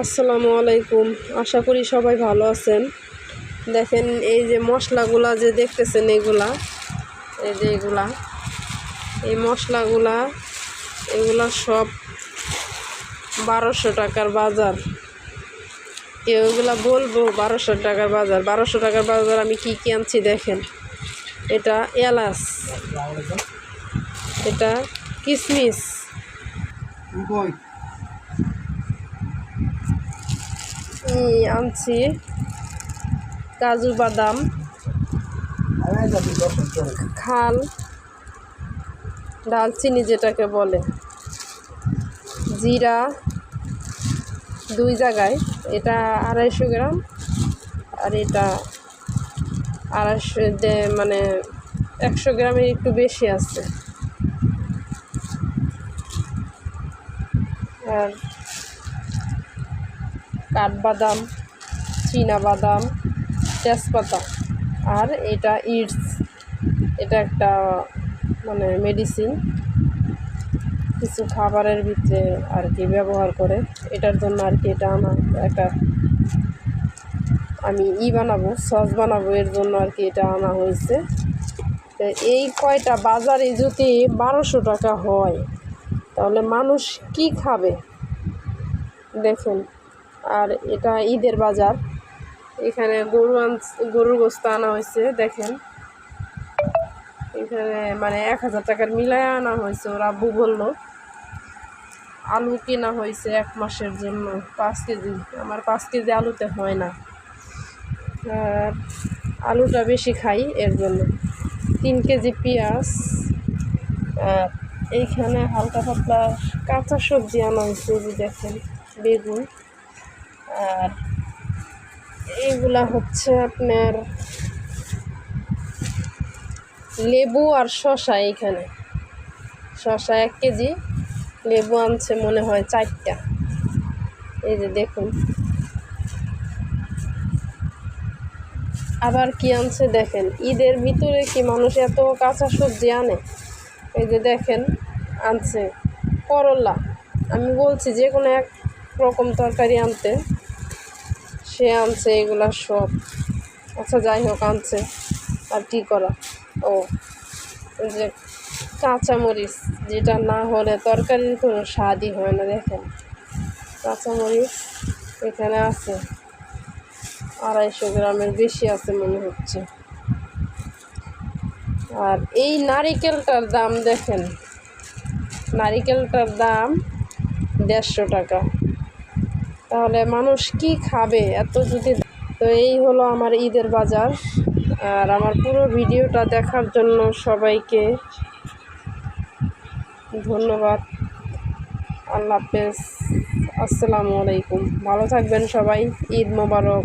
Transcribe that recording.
আসসালামু আলাইকুম। আশা করি সবাই ভালো আছেন। দেখেন এই যে মশলাগুলা যে দেখতেছেন এগুলা, এই যে এগুলা, এই মশলাগুলা, এগুলা সব বারোশো টাকার বাজার। কেউ এগুলা বলব বারোশো টাকার বাজার। বারোশো টাকার বাজার আমি কি কি আনছি দেখেন। এটা এলাচ, এটা কিশমিশ এই আনছি। কাজু বাদাম। খাল। ডালচিনি যেটাকে বলে। জিরা। দুই জায়গায়। এটা আড়াইশো গ্রাম। আর এটা আড়াইশো মানে একশো গ্রামের একটু বেশি আছে। আর কাঠবাদাম বাদাম তেজপাতা। আর এটা ইটস এটা একটা মানে মেডিসিন কিছু খাবারের ভিতরে আর কি ব্যবহার করে। এটার জন্য আর কি এটা আমার একটা, আমি ই বানাবো, সস বানাবো, এর জন্য আর কি এটা আনা হয়েছে। এই কয়টা বাজারে যদি বারোশো টাকা হয় তাহলে মানুষ কি খাবে? দেখুন, আর এটা ঈদের বাজার। এখানে গরু আন গরুর গোস্ত আনা হয়েছে, দেখেন। এখানে মানে এক হাজার টাকার মিলায় আনা হয়েছে, ওর আব্বু বলল। আলু কেনা হয়েছে এক মাসের জন্য, পাঁচ কেজি। আমার পাঁচ কেজি আলুতে হয় না। আর আলুটা বেশি খাই এর জন্য। তিন কেজি পেঁয়াজ, আর এইখানে হালকা পাতলা কাঁচা সবজি আনা হয়েছে যে দেখেন, বেগুন। আর এইগুলা হচ্ছে আপনার লেবু আর শশা এইখানে। শশা এক কেজি, লেবু আনছে মনে হয় চারটা। এই যে দেখুন। আবার কি আনছে দেখেন, ঈদের ভিতরে কি মানুষ এত কাঁচা সবজি আনে? এই যে দেখেন আনছে, করলা। আমি বলছি যে কোনো এক রকম তরকারি আনতে, সে আনছে এগুলা সব। আচ্ছা যাই হোক, আনছে। আর কি করা? ও যে কাঁচামরিচ, যেটা না হলে তরকারির কোনো স্বাদই হয় না, দেখেন। কাঁচামরিচ এখানে আছে। আড়াইশো গ্রামের বেশি আছে মনে হচ্ছে। আর এই নারিকেলটার দাম দেখেন। নারিকেলটার দাম দেড়শো টাকা। তাহলে মানুষ কি খাবে এত যদি তো এই হলো আমার ঈদের বাজার। আর আমার পুরো ভিডিওটা দেখার জন্য সবাইকে ধন্যবাদ। আল্লাহ হাফেজ। আসসালামু আলাইকুম। ভালো থাকবেন সবাই। ঈদ মোবারক।